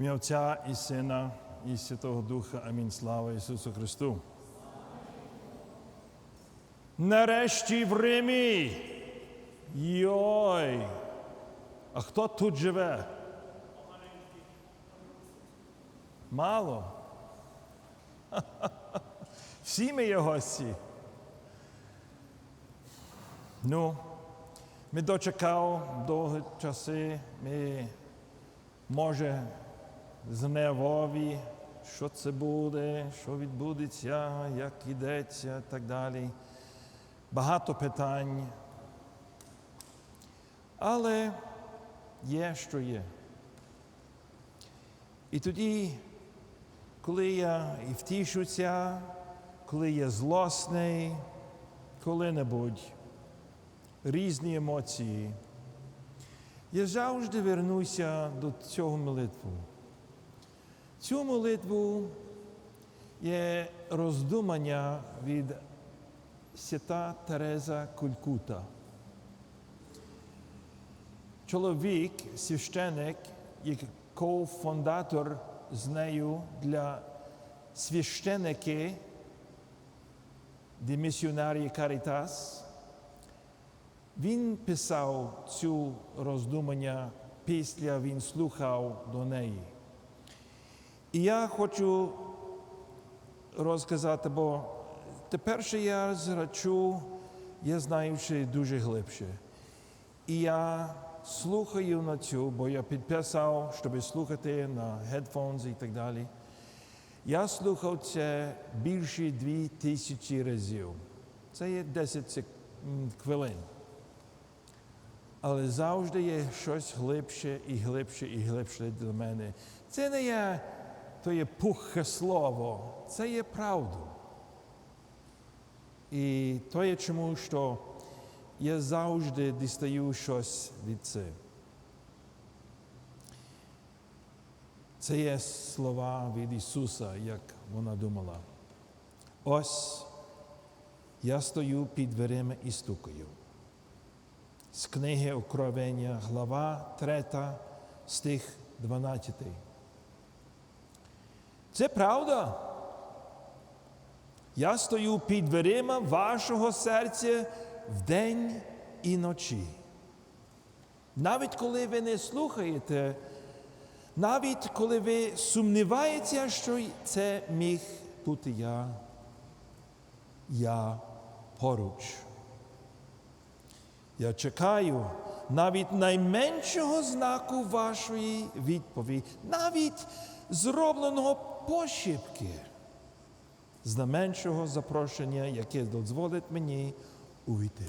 ім'я Отця і Сина, і Святого Духа. Амінь. Слава Ісусу Христу. Нарешті в Римі. Йой! А хто тут живе? Мало. Всі ми є гості. Ну, ми дочекали довгі часи, ми, може, зневові, що це буде, що відбудеться, як ідеться і так далі. Багато питань. Але є, що є. І тоді, коли я і втішуся, коли я злосний, коли-небудь, різні емоції, я завжди вернуся до цього молитву. Цю молитву є роздумання від свята Тереза Кулькута. Чоловік, священик, кофондатор з нею для священики де місіонарії Карітас, він писав цю роздумання після він слухав до неї. І я хочу розказати, бо тепер ще я зрачу, я знаю ще дуже глибше. І я слухаю на цю, бо я підписав, щоб слухати на headphones і так далі. Я слухав це більше дві тисячі разів. Це є 10 хвилин. Але завжди є щось глибше і глибше і глибше для мене. Це не є то є пухе слово, це є правду. І то є чому, що я завжди дістаю щось від це. Це є слова від Ісуса, як вона думала. Ось я стою під дверима і стукаю. З книги Откровення, глава 3, стих 12. Це правда. Я стою під дверима вашого серця вдень і ночі. Навіть коли ви не слухаєте, навіть коли ви сумніваєтеся, що це міг бути я, я поруч. Я чекаю навіть найменшого знаку вашої відповіді, навіть зробленого пошепки, з найменшого запрошення, яке дозволить мені увійти.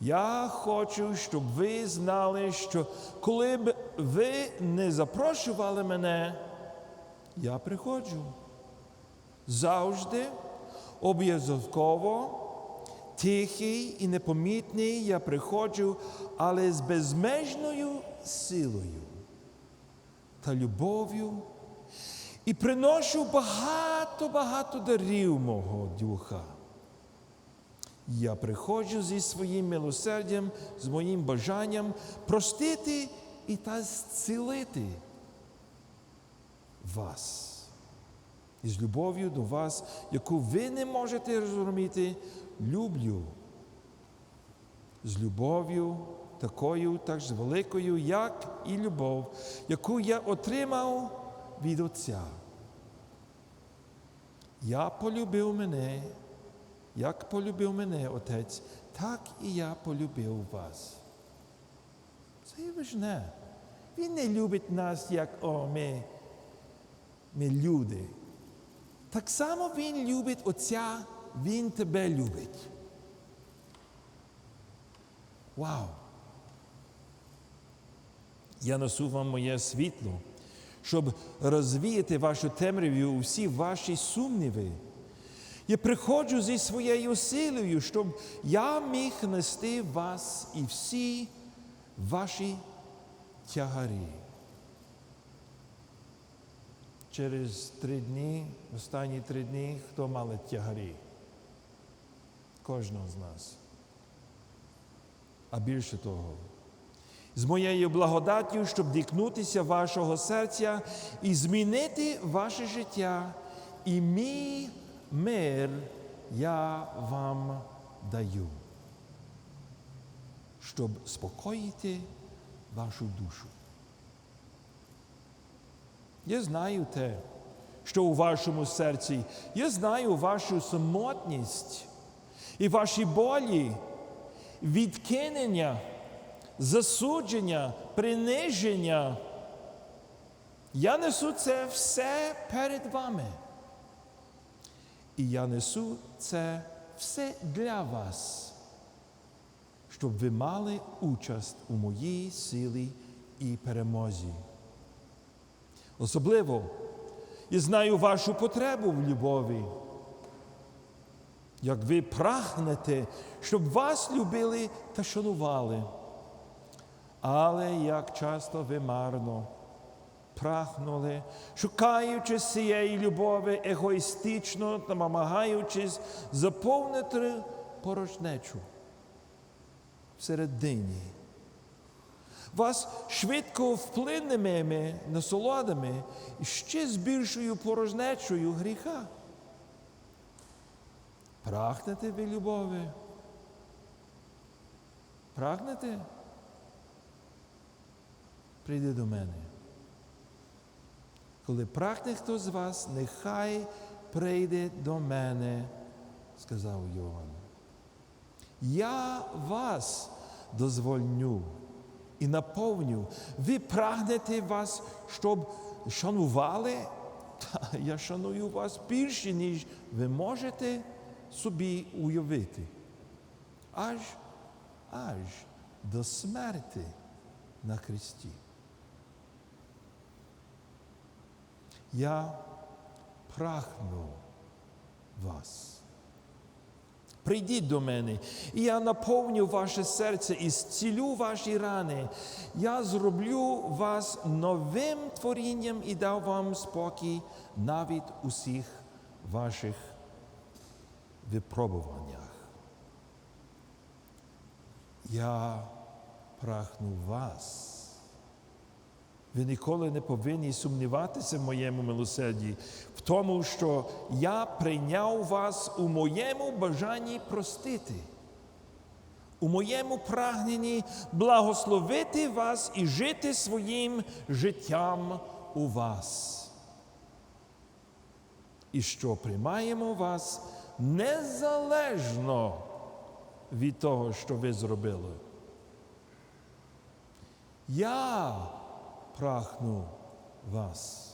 Я хочу, щоб ви знали, що коли б ви не запрошували мене, я приходжу. Завжди, обов'язково, тихий і непомітний я приходжу, але з безмежною силою та любов'ю і приношу багато-багато дарів мого духа. Я приходжу зі своїм милосердям, з моїм бажанням простити і та зцілити вас. І з любов'ю до вас, яку ви не можете зрозуміти, люблю. З любов'ю такою, так великою, як і любов, яку я отримав від Отця. Я полюбив мене, як полюбив мене Отець, так і я полюбив вас. Це є важне. Він не любить нас, як о, ми, ми люди. Так само Він любить Отця, Він тебе любить. Вау! Я несу вам моє світло, щоб розвіяти вашу темряву, усі ваші сумніви. Я приходжу зі своєю силою, щоб я міг нести вас і всі ваші тягарі. Через три дні, останні три дні, хто мали тягарі? Кожного з нас. А більше того, з моєю благодаттю, щоб дікнутися вашого серця і змінити ваше життя, і мій мир я вам даю, щоб спокоїти вашу душу. Я знаю те, що у вашому серці, я знаю вашу самотність і ваші болі, відкинення, засудження, приниження. Я несу це все перед вами. І я несу це все для вас, щоб ви мали участь у моїй силі і перемозі. Особливо я знаю вашу потребу в любові. Як ви прагнете, щоб вас любили та шанували. Але як часто ви марно прагнули, шукаючи цієї любові егоїстично та намагаючись заповнити порожнечу всередині. Вас швидко вплинними насолодами ще з більшою порожнечою гріха. Прагнете ви любові? Прагнете? Прийди до мене. Коли прагне хто з вас, нехай прийде до мене, сказав Йоанн. Я вас дозвольню і наповню. Ви прагнете вас, щоб шанували? Та я шаную вас більше, ніж ви можете собі уявити. Аж, аж до смерти на Христі. Я прагну вас. Прийдіть до мене, і я наповню ваше серце і зцілю ваші рани. Я зроблю вас новим творінням і дав вам спокій навіть у всіх ваших випробуваннях. Я прагну вас. Ви ніколи не повинні сумніватися в моєму милосерді, в тому, що я прийняв вас у моєму бажанні простити, у моєму прагненні благословити вас і жити своїм життям у вас. І що приймаємо вас незалежно від того, що ви зробили. Я прагну вас.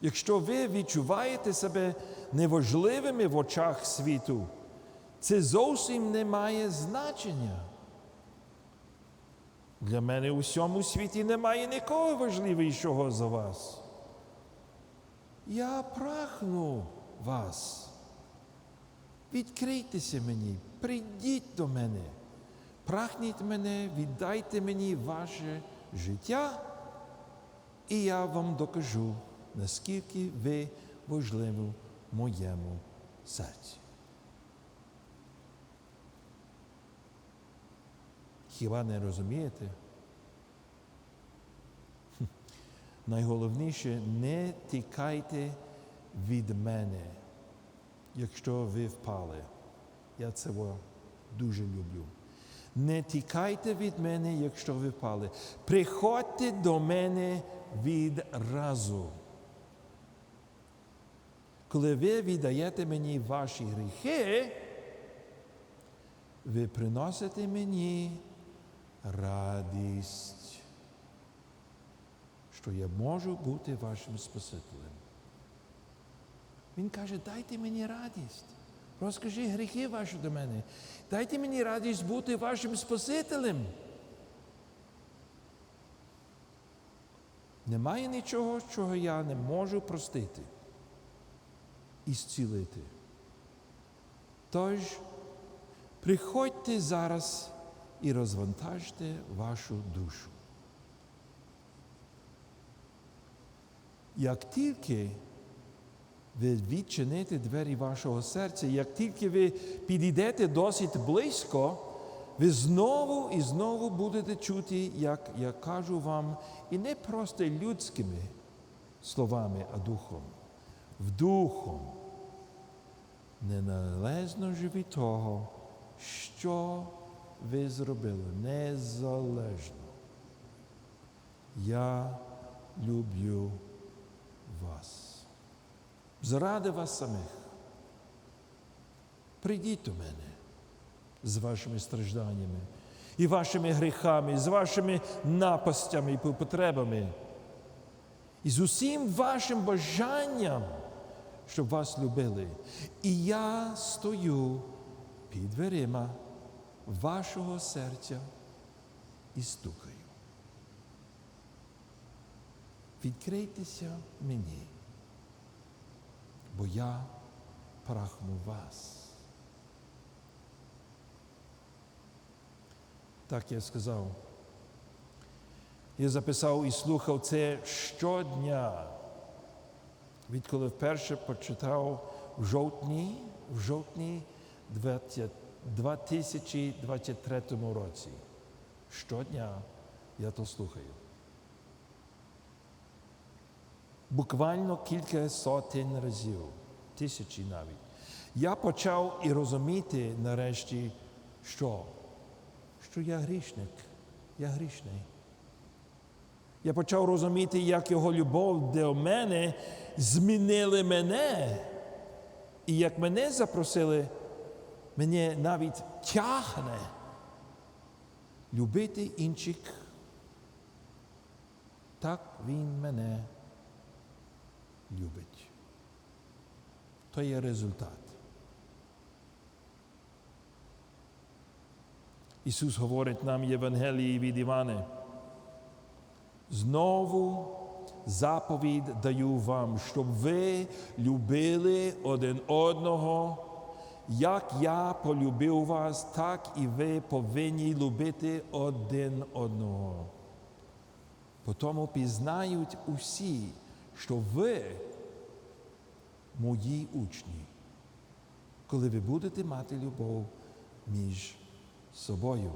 Якщо ви відчуваєте себе неважливими в очах світу, це зовсім не має значення. Для мене у всьому світі немає нікого важливішого за вас. Я прагну вас. Відкрийтеся мені, прийдіть до мене, прагніть мене, віддайте мені ваше життя, і я вам докажу, наскільки ви важливі моєму серці. Хіба не розумієте? Найголовніше не тікайте від мене, якщо ви впали. Я це дуже люблю. Не тікайте від мене, якщо ви впали. Приходьте до мене відразу. Коли ви віддаєте мені ваші гріхи, ви приносите мені радість, що я можу бути вашим Спасителем. Він каже, дайте мені радість. Розкажи гріхи ваші до мене. Дайте мені радість бути вашим Спасителем. Немає нічого, чого я не можу простити і зцілити. Тож, приходьте зараз і розвантажте вашу душу. Як тільки ви відчините двері вашого серця, як тільки ви підійдете досить близько, ви знову і знову будете чути, як я кажу вам, і не просто людськими словами, а духом. В духом неналежно живі того, що ви зробили, незалежно. Я люблю вас. Заради вас самих. Прийдіть до мене з вашими стражданнями і вашими гріхами, з вашими напастями і потребами, і з усім вашим бажанням, щоб вас любили. І я стою під дверима вашого серця і стукаю. Відкрийтеся мені, бо я прагну вас. Так я сказав. Я записав і слухав це щодня, відколи вперше почитав в жовтні, в жовтні 20 2023 році. Щодня я то слухаю. Буквально кілька сотень разів, тисячі навіть. Я почав і розуміти нарешті, що що я грішник, я грішний. Я почав розуміти, як його любов до мене змінили мене. І як мене запросили, мене навіть тягне любити інших. Так він мене любить. То є результат. Ісус говорить нам в Євангелії від Івана. Знову заповідь даю вам, щоб ви любили один одного, як я полюбив вас, так і ви повинні любити один одного. Потому пізнають усі, що ви мої учні, коли ви будете мати любов між собою.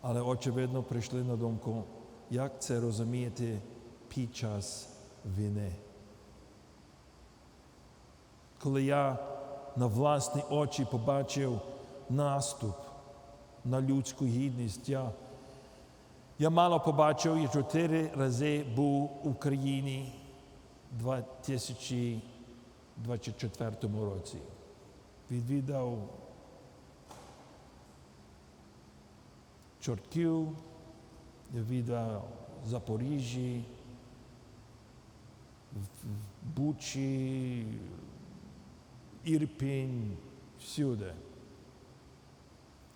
Але очевидно прийшли на думку, як це розуміти під час війни. Коли я на власні очі побачив наступ на людську гідність, я, я мало побачив і чотири рази був в Україні у 2024 році. Відвідав Чортків, відвідав Запоріжжі, в Бучі, Ірпінь, всюди.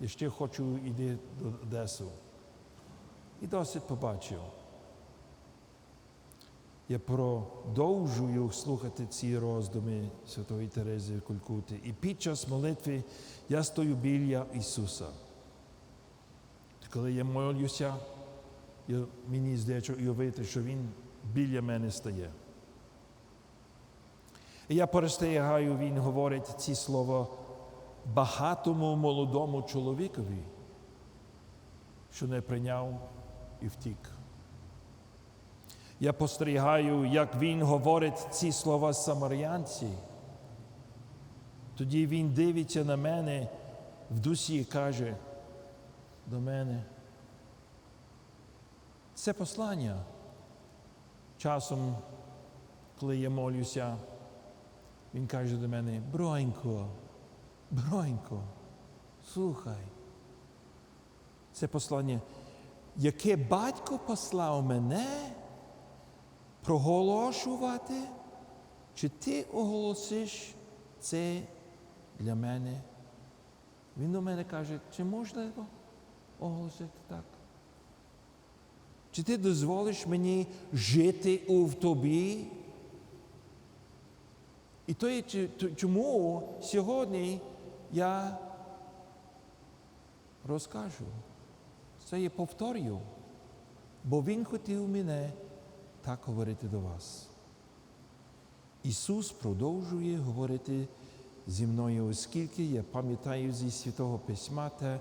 І ще хочу йти до Одесу. І досить побачив. Я продовжую слухати ці роздуми Святої Терези Кулькути. І під час молитви я стою біля Ісуса. Коли я молюся, я, мені здається уявити, що Він біля мене стає. І я перестерігаю, він говорить ці слова багатому молодому чоловікові, що не прийняв і втік. Я постерігаю, як він говорить ці слова самарянці. Тоді він дивиться на мене в дусі і каже до мене. Це послання. Часом, коли я молюся, він каже до мене, бронько, бронько, слухай. Це послання, яке батько послав мене проголошувати, чи ти оголосиш це для мене? Він до мене каже, чи можливо оголосити так? Чи ти дозволиш мені жити у тобі? І то чому сьогодні я розкажу. Це я повторюю, бо Він хотів мене так говорити до вас. Ісус продовжує говорити зі мною, оскільки я пам'ятаю зі Святого Письма те,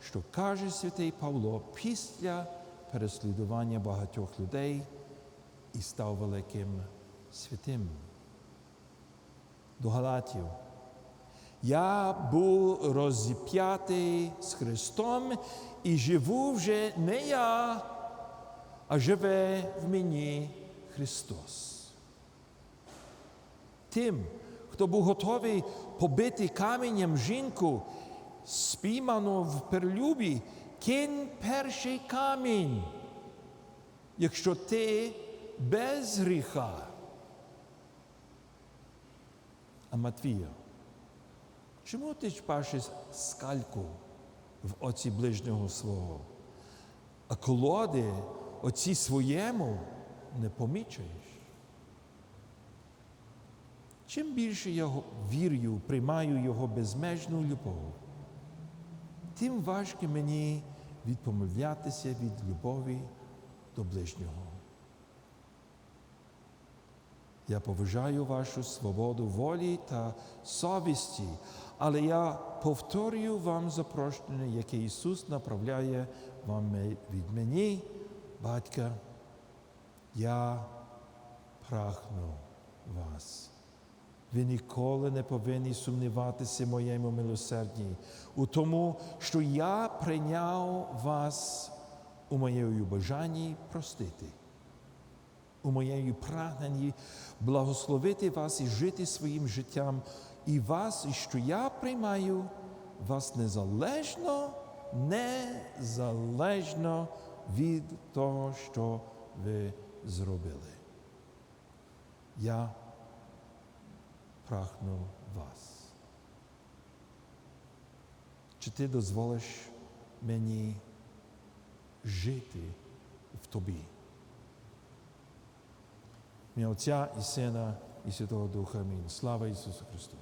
що каже святий Павло після переслідування багатьох людей і став великим святим. До Галатів. Я був розіп'ятий з Христом і живу вже не я, а живе в мені Христос. Тим, хто був готовий побити каменем жінку, спійману в перлюбі, кинь перший камінь, якщо ти без гріха. А Матвія, чому ти чпашиш скальку в оці ближнього свого, а колоди оці своєму не помічаєш? Чим більше я вірю, приймаю Його безмежну любов, тим важче мені відпомовлятися від любові до ближнього. Я поважаю вашу свободу волі та совісті, але я повторюю вам запрошення, яке Ісус направляє вам від мені, батька. Я прагну вас. Ви ніколи не повинні сумніватися моєму милосердні, у тому, що я прийняв вас у моєму бажанні простити, у моєму прагненні благословити вас і жити своїм життям, і вас, і що я приймаю вас незалежно, незалежно від того, що ви зробили. Я прагну вас. Чи ти дозволиш мені жити в тобі? Ім'я Отця і Сина і Святого Духа. Амінь. Слава Ісусу Христу!